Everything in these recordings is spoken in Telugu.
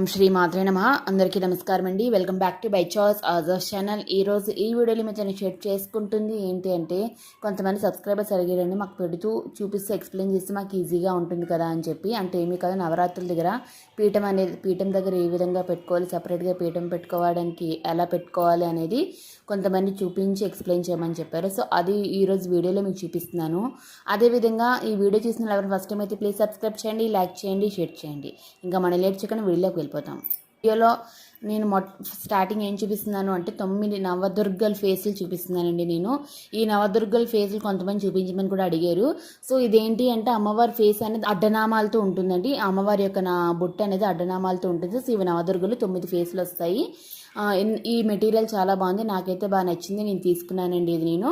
ఓం శ్రీ మాత్రే నమ. అందరికీ నమస్కారం అండి. Welcome back to by choice ఆజర్స్ channel ఈ రోజు ఈ వీడియోలో మీద నేను షేర్ చేసుకుంటుంది. ఏంటి అంటే కొంతమంది సబ్స్క్రైబర్స్ అడిగారండి మాకు పెడుతూ చూపిస్తే ఎక్స్ప్లెయిన్ చేస్తే మాకు ఈజీగా ఉంటుంది కదా అని చెప్పి. అంటే ఏమి కాదు నవరాత్రుల దగ్గర పీఠం అనేది పీఠం దగ్గర ఏ విధంగా పెట్టుకోవాలి సపరేట్గా పీఠం పెట్టుకోవడానికి ఎలా పెట్టుకోవాలి అనేది కొంతమంది చూపించి ఎక్స్ప్లెయిన్ చేయమని చెప్పారు. సో అది ఈరోజు వీడియోలో మీకు చూపిస్తున్నాను. అదేవిధంగా ఈ వీడియో చూసిన ఎవరు ఫస్ట్ టైం అయితే ప్లీజ్ సబ్స్క్రైబ్ చేయండి లైక్ చేయండి షేర్ చేయండి. ఇంకా మన లేట్ చేయకుండా వీడియోలోకి వెళ్ళిపోతాం. వీడియోలో నేను మొట్ స్టార్టింగ్ ఏం చూపిస్తున్నాను అంటే తొమ్మిది నవదుర్గల్ ఫేసులు చూపిస్తున్నానండి నేను. ఈ నవదుర్గల్ ఫేసులు కొంతమంది చూపించమని కూడా అడిగారు. సో ఇదేంటి అంటే అమ్మవారి ఫేస్ అనేది అడ్డనామాలతో ఉంటుందండి. అమ్మవారి యొక్క నా బుట్ట అనేది అడ్డనామాలతో ఉంటుంది. సో ఇవి నవదుర్గలు తొమ్మిది ఫేసులు వస్తాయి. ఈ మెటీరియల్ చాలా బాగుంది. నాకైతే బాగా నచ్చింది. నేను తీసుకున్నానండి ఇది నేను.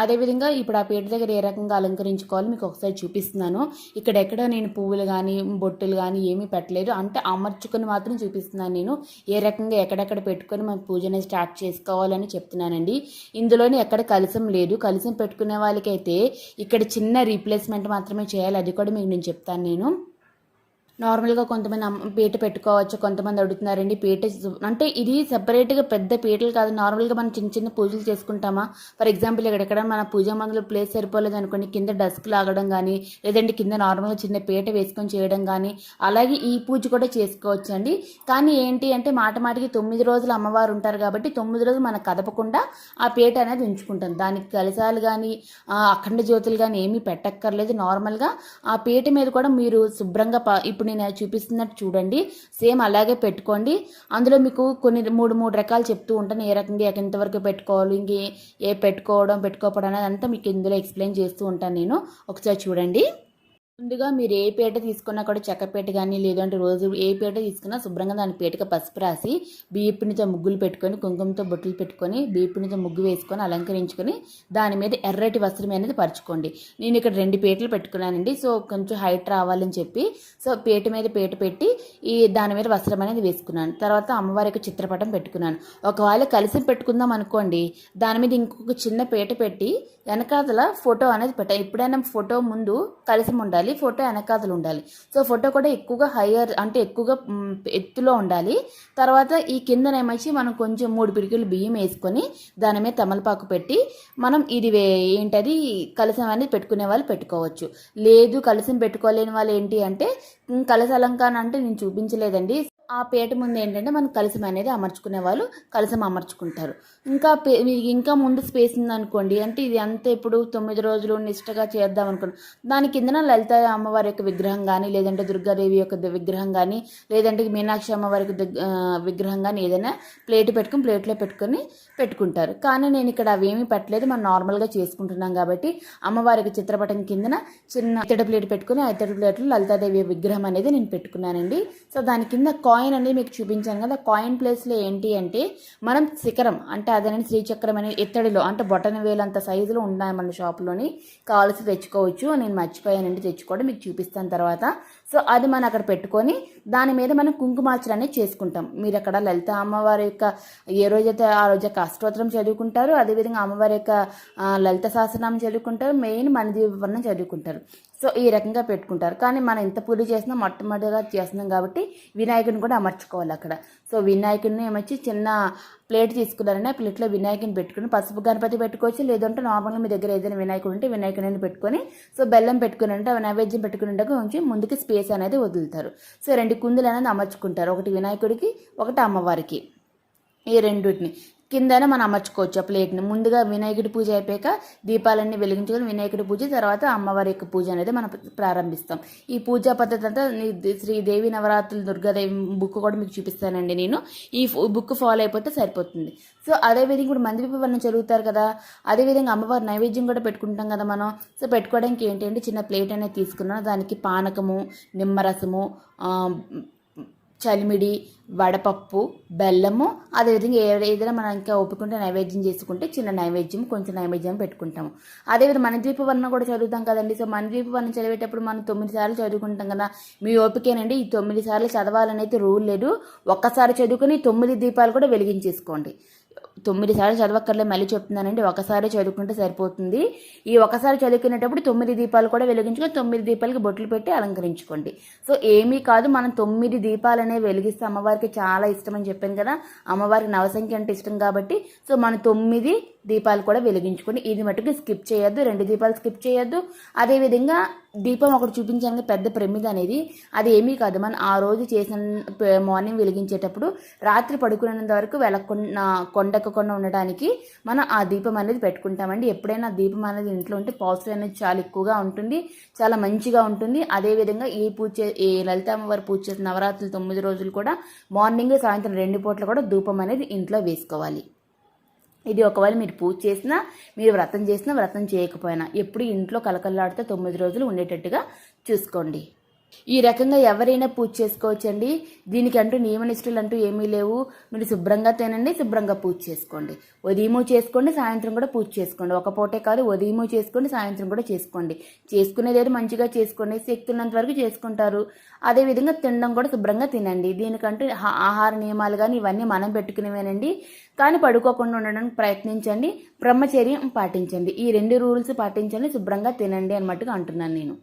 అదేవిధంగా ఇప్పుడు ఆ పీట దగ్గర ఏ రకంగా అలంకరించుకోవాలో మీకు ఒకసారి చూపిస్తున్నాను. ఇక్కడ ఎక్కడ నేను పువ్వులు కానీ బొట్టులు కానీ ఏమీ పెట్టలేదు. అంటే అమర్చుకొని మాత్రం చూపిస్తున్నాను నేను. ఏ రకంగా ఎక్కడెక్కడ పెట్టుకొని మనం పూజ స్టార్ట్ చేసుకోవాలని చెప్తున్నానండి. ఇందులోనే ఎక్కడ కలిసం లేదు. కలిసం పెట్టుకునే వాళ్ళకైతే ఇక్కడ చిన్న రీప్లేస్మెంట్ మాత్రమే చేయాలి. అది కూడా మీకు నేను చెప్తాను నేను. నార్మల్గా కొంతమంది అమ్మ- పీట పెట్టుకోవచ్చు కొంతమంది అడుగుతున్నారండి పీట అంటే ఇది సెపరేట్గా పెద్ద పీటలు కాదు. నార్మల్గా మనం చిన్న చిన్న పూజలు చేసుకుంటామా? ఫర్ ఎగ్జాంపుల్ ఎక్కడెక్కడ మన పూజ మందులు ప్లేస్ సరిపోలేదు అనుకోండి కింద డస్క్ లాగడం కానీ లేదంటే కింద నార్మల్గా చిన్న పీట వేసుకొని చేయడం కానీ అలాగే ఈ పూజ కూడా చేసుకోవచ్చు అండి. కానీ ఏంటి అంటే మాట మాటికి తొమ్మిది రోజులు అమ్మవారు ఉంటారు కాబట్టి తొమ్మిది రోజులు మనం కదపకుండా ఆ పీట అనేది ఉంచుకుంటాం. దానికి కలశాలు కానీ అఖండ జ్యోతులు కానీ ఏమీ పెట్టక్కర్లేదు. నార్మల్గా ఆ పీట మీద కూడా మీరు శుభ్రంగా ఇప్పుడు ఇప్పుడు నేను చూపిస్తున్నట్టు చూడండి. సేమ్ అలాగే పెట్టుకోండి. అందులో మీకు కొన్ని మూడు మూడు రకాలు చెప్తూ ఉంటాను. ఏ రకంగా ఎంతవరకు పెట్టుకోవాలి ఇంకే ఏ పెట్టుకోవడం పెట్టుకోవడం అనేది అంతా మీకు ఇందులో ఎక్స్ప్లెయిన్ చేస్తూ ఉంటాను నేను. ఒకసారి చూడండి. ముందుగా మీరు ఏ పీట తీసుకున్నా కూడా చెక్కపేట కానీ లేదంటే రోజు ఏ పీట తీసుకున్నా శుభ్రంగా దాని పీటక పసుపు రాసి బియ్యపిండితో ముగ్గులు పెట్టుకొని కుంకుమతో బొట్టులు పెట్టుకొని బియ్యపిండితో ముగ్గు వేసుకొని అలంకరించుకొని దాని మీద ఎర్రటి వస్త్రం అనేది పరుచుకోండి. నేను ఇక్కడ రెండు పీటలు పెట్టుకున్నానండి. సో కొంచెం హైట్ రావాలని చెప్పి సో పీట మీద పీట పెట్టి ఈ దాని మీద వస్త్రం అనేది వేసుకున్నాను. తర్వాత అమ్మవారి యొక్క చిత్రపటం పెట్టుకున్నాను. ఒకవేళ కలిసి పెట్టుకుందాం అనుకోండి దాని మీద ఇంకొక చిన్న పీట పెట్టి వెనకాతల ఫోటో అనేది పెట్టాలి ఎప్పుడైనా ఫోటో ముందు కలిసి ఉండాలి. ఫోటో వెనకాతలు ఉండాలి. సో ఫోటో కూడా ఎక్కువగా హయ్యర్ అంటే ఎక్కువగా ఎత్తులో ఉండాలి. తర్వాత ఈ కిందనేమొచ్చి మనం కొంచెం మూడు పిడికిలు బియ్యం వేసుకొని దాని మీద తమలపాకు పెట్టి మనం ఇది ఏంటది కలసం అనేది పెట్టుకునే వాళ్ళు పెట్టుకోవచ్చు. లేదు కలసం పెట్టుకోలేని వాళ్ళు ఏంటి అంటే కలస కలశ అంటే నేను చూపించలేదండి. ఆ పీట ముందు ఏంటంటే మనం కలసం అనేది అమర్చుకునే వాళ్ళు కలసం అమర్చుకుంటారు. ఇంకా మీకు ఇంకా ముందు స్పేస్ ఉందనుకోండి అంటే ఇది అంతా ఇప్పుడు తొమ్మిది రోజులు నిష్టగా చేద్దాం అనుకోండి దాని కిందన లలిత అమ్మవారి యొక్క విగ్రహం కానీ లేదంటే దుర్గాదేవి యొక్క విగ్రహం కానీ లేదంటే మీనాక్షి అమ్మవారి యొక్క విగ్రహం కానీ ఏదైనా ప్లేట్ పెట్టుకుని ప్లేట్లో పెట్టుకొని పెట్టుకుంటారు. కానీ నేను ఇక్కడ అవేమీ పెట్టలేదు మనం నార్మల్గా చేసుకుంటున్నాం కాబట్టి అమ్మవారికి చిత్రపటం కిందన చిన్న ఇతడి ప్లేట్ పెట్టుకుని ఆ ఇతడి ప్లేట్లో లలితాదేవి విగ్రహం అనేది నేను పెట్టుకున్నానండి. సో దాని కింద కాయిన్ అనేది మీకు చూపించాను కదా కాయిన్ ప్లేస్లో ఏంటి అంటే మనం శిఖరం అంటే అదేనండి శ్రీచక్రం అనేది ఇత్తడిలో అంటే బొటన వేలంత సైజులో ఉన్నాయి మన షాప్లోని కావాల్సి తెచ్చుకోవచ్చు. నేను మర్చిపోయానండి తెచ్చుకోవడం మీకు చూపిస్తాను తర్వాత. సో అది మనం అక్కడ పెట్టుకొని దాని మీద మనం కుంకుమార్చన అనేది చేసుకుంటాం. మీరు అక్కడ లలిత అమ్మవారి యొక్క ఏ రోజైతే ఆ రోజు యొక్క అష్టోత్తరం చదువుకుంటారు అదేవిధంగా అమ్మవారి యొక్క లలిత సహస్రనామం చదువుకుంటారు మెయిన్ మనదీవర్ణం చదువుకుంటారు. సో ఈ రకంగా పెట్టుకుంటారు. కానీ మనం ఎంత పూజ చేసినా మొట్టమొదటిగా చేస్తున్నాం కాబట్టి వినాయకుడిని కూడా అమర్చుకోవాలి అక్కడ. సో వినాయకుడిని ఏమొచ్చి చిన్న ప్లేట్ తీసుకున్నారని ఆ ప్లేట్లో వినాయకుని పెట్టుకుని పసుపు గణపతి పెట్టుకోవచ్చు లేదంటే నార్మల్గా మీ దగ్గర ఏదైనా వినాయకుడు ఉంటే వినాయకుడిని పెట్టుకొని సో బెల్లం పెట్టుకుని అంటే నైవేద్యం పెట్టుకుని ఉండగా ముందుకి స్పేస్ అనేది వదులుతారు. సో రెండు కుందులు అనేది అమర్చుకుంటారు ఒకటి వినాయకుడికి ఒకటి అమ్మవారికి. ఈ రెండింటిని. కిందనే మనం అమర్చుకోవచ్చు. ఆ ప్లేట్ని. ముందుగా వినాయకుడి పూజ అయిపోయాక దీపాలన్నీ వెలిగించుకొని వినాయకుడి పూజ తర్వాత అమ్మవారి యొక్క పూజ అనేది మనం ప్రారంభిస్తాం. ఈ పూజా పద్ధతి అంతా శ్రీదేవి శ్రీ దేవి నవరాత్రులు దుర్గాదేవి బుక్ కూడా మీకు చూపిస్తానండి నేను. ఈ బుక్ ఫాలో అయిపోతే సరిపోతుంది. సో అదేవిధంగా ఇప్పుడు మందిపి వర్ణం చదువుతారు కదా అదేవిధంగా అమ్మవారి నైవేద్యం కూడా పెట్టుకుంటాం కదా మనం. సో పెట్టుకోవడానికి ఏంటంటే చిన్న ప్లేట్ అనేది తీసుకున్నాను దానికి పానకము నిమ్మరసము చలిమిడి వడపప్పు బెల్లము అదేవిధంగా ఏదైనా మనం ఇంకా ఒప్పుకుంటే నైవేద్యం చేసుకుంటే చిన్న నైవేద్యం కొంచెం నైవేద్యం పెట్టుకుంటాము. అదేవిధంగా మన దీపవర్ణం కూడా చదువుతాం కదండి. సో మన దీపవర్ణం చదివేటప్పుడు మనం తొమ్మిది సార్లు చదువుకుంటాం కదా. మీ ఓపికేనండి ఈ తొమ్మిది సార్లు చదవాలనైతే రూల్ లేదు. ఒక్కసారి చదువుకుని తొమ్మిది దీపాలు కూడా వెలిగించేసుకోండి. తొమ్మిది సార్లు చదవక్కర్లే మళ్ళీ చెప్తున్నానండి ఒకసారి చదువుకుంటే సరిపోతుంది. ఈ ఒకసారి చదువుకునేటప్పుడు తొమ్మిది దీపాలు కూడా వెలిగించుకొని తొమ్మిది దీపాలకి బొట్లు పెట్టి అలంకరించుకోండి. సో ఏమీ కాదు మనం తొమ్మిది దీపాలు అనేవి వెలిగిస్తే అమ్మవారికి చాలా ఇష్టం అని చెప్పాను కదా. అమ్మవారికి నవసంఖ్య అంటే ఇష్టం కాబట్టి సో మనం తొమ్మిది దీపాలు కూడా వెలిగించుకొని ఇది మటుకు స్కిప్ చేయొద్దు రెండు దీపాలు స్కిప్ చేయొద్దు. అదేవిధంగా దీపం ఒకటి చూపించడానికి పెద్ద ప్రమిద అనేది అది ఏమీ కాదు. మనం ఆ రోజు చేసిన మార్నింగ్ వెలిగించేటప్పుడు రాత్రి పడుకునేంత వరకు వెళ్ళకుండా కొండెక్కకుండా ఉండడానికి మనం ఆ దీపం అనేది పెట్టుకుంటామండి. ఎప్పుడైనా దీపం అనేది ఇంట్లో ఉంటే పాజిటివ్ అనేది చాలా ఎక్కువగా ఉంటుంది చాలా మంచిగా ఉంటుంది. అదేవిధంగా ఈ పూజ చే- ఈ లలిత పూజ చేసిన నవరాత్రులు తొమ్మిది రోజులు కూడా మార్నింగ్ సాయంత్రం రెండు పూటలు కూడా ధూపం అనేది ఇంట్లో వేసుకోవాలి. ఇది ఒకవేళ మీరు పూజ చేసినా మీరు వ్రతం చేసినా వ్రతం చేయకపోయినా ఎప్పుడు ఇంట్లో కలకల్లాడితే తొమ్మిది రోజులు ఉండేటట్టుగా చూసుకోండి. ఈ రకంగా ఎవరైనా పూజ చేసుకోవచ్చండి. దీనికి అంటూ నియమనిష్టలు అంటూ ఏమీ లేవు. మీరు శుభ్రంగా తినండి శుభ్రంగా పూజ చేసుకోండి. ఉదయము చేసుకోండి సాయంత్రం కూడా పూజ చేసుకోండి. ఒక పూటే కాదు ఉదయము చేసుకోండి సాయంత్రం కూడా చేసుకోండి. చేసుకునేది మంచిగా చేసుకోండి. శక్తి ఉన్నంత వరకు చేసుకుంటారు. అదేవిధంగా తినడం కూడా శుభ్రంగా తినండి. దీనికంటూ ఆహార నియమాలు కానీ ఇవన్నీ మనం పెట్టుకునేవేనండి. కానీ పడుకోకుండా ఉండడానికి ప్రయత్నించండి. బ్రహ్మచర్యం పాటించండి. ఈ రెండు రూల్స్ పాటించండి శుభ్రంగా తినండి అన్నట్టుగా అంటున్నాను నేను.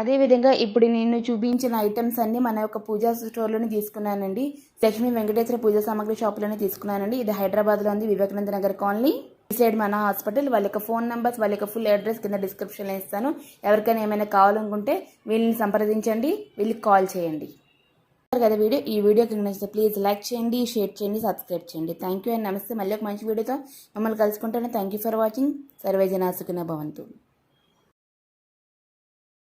అదేవిధంగా ఇప్పుడు నేను చూపించిన ఐటమ్స్ అన్నీ మన యొక్క పూజా స్టోర్లోనే తీసుకున్నానండి. లక్ష్మీ వెంకటేశ్వర పూజా సామాగ్రి షాప్లోనే తీసుకున్నానండి. ఇది హైదరాబాద్లో ఉంది. వివేకానంద నగర్ కాలనీ సైడ్ మన హాస్పిటల్. వాళ్ళ యొక్క ఫోన్ నెంబర్స్ వాళ్ళ యొక్క ఫుల్ అడ్రస్ కింద డిస్క్రిప్షన్లో ఇస్తాను. ఎవరికైనా ఏమైనా కావాలనుకుంటే వీళ్ళని సంప్రదించండి. వీళ్ళకి కాల్ చేయండి. కదా వీడియో? ఈ వీడియో కింద నచ్చితే ప్లీజ్ లైక్ చేయండి షేర్ చేయండి సబ్స్క్రైబ్ చేయండి. థ్యాంక్ యూ అండ్ నమస్తే. మళ్ళీ ఒక మంచి వీడియోతో మమ్మల్ని కలుసుకుంటాను. Thank you for watching. సర్వేజన సుఖిన భవంతు.